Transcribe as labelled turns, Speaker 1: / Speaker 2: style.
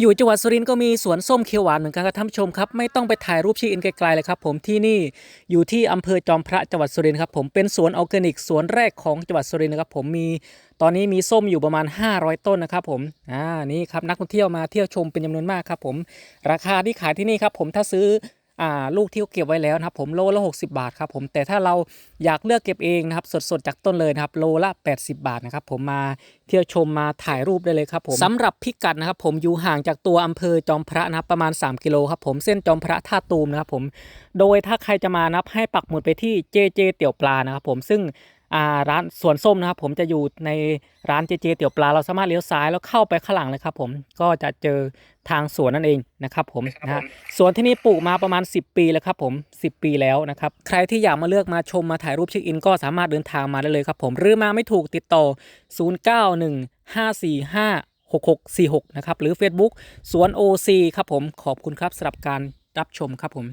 Speaker 1: อยู่จังหวัดสุรินทร์ก็มีสวนส้มเขียวหวานเหมือนกันครับท่านผู้ชมครับไม่ต้องไปถ่ายรูปชี้อินไกลๆเลยครับผมที่นี่อยู่ที่อำเภอจอมพระจังหวัดสุรินทร์ครับผมเป็นสวนออร์แกนิกสวนแรกของจังหวัดสุรินทร์นะครับผมมีตอนนี้มีส้มอยู่ประมาณ 500 ต้นนะครับผมอ่านี่ครับนักท่องเที่ยวมาเที่ยวชมเป็นจำนวนมากครับผมราคาที่ขายที่นี่ครับผมถ้าซื้อ ลูกที่เขาเก็บไว้แล้วนะครับผมโลละ 60 บาทครับผมแต่ถ้าเราอยากเลือกเก็บเองนะครับสดๆจากต้นเลยนะครับโลละ 80 บาทนะครับผมมาเที่ยวชมมาถ่ายรูปได้เลยครับผมสำหรับพิกัดนะครับผมอยู่ห่างจากตัวอำเภอจอมพระนะครับประมาณ 3 กิโลครับผมเส้นจอมพระท่าตูมนะครับผมโดยถ้าใครจะมานับให้ปักหมุดไปที่เจเจเตี่ยวปลานะครับผมซึ่ง ร้านสวนส้มนะครับ ผมจะอยู่ในร้านเจเจเตี๋ยวปลาเราสามารถเลี้ยวซ้ายแล้วเข้าไปข้างหลังเลยครับ ผมก็จะเจอทางสวนนั่นเองนะครับผมนะฮะสวนที่นี่ปลูกมาประมาณ 10 ปีแล้วครับผม 10 ปีแล้วนะครับใครที่อยากมาเลือกมาชมมาถ่ายรูปเช็คอิน ก็สามารถเดินทางมาได้เลยครับผมหรือมาไม่ถูกติดต่อ 0915456646 นะครับหรือ Facebook สวน OC ครับผมขอบคุณครับสำหรับการรับชมครับผม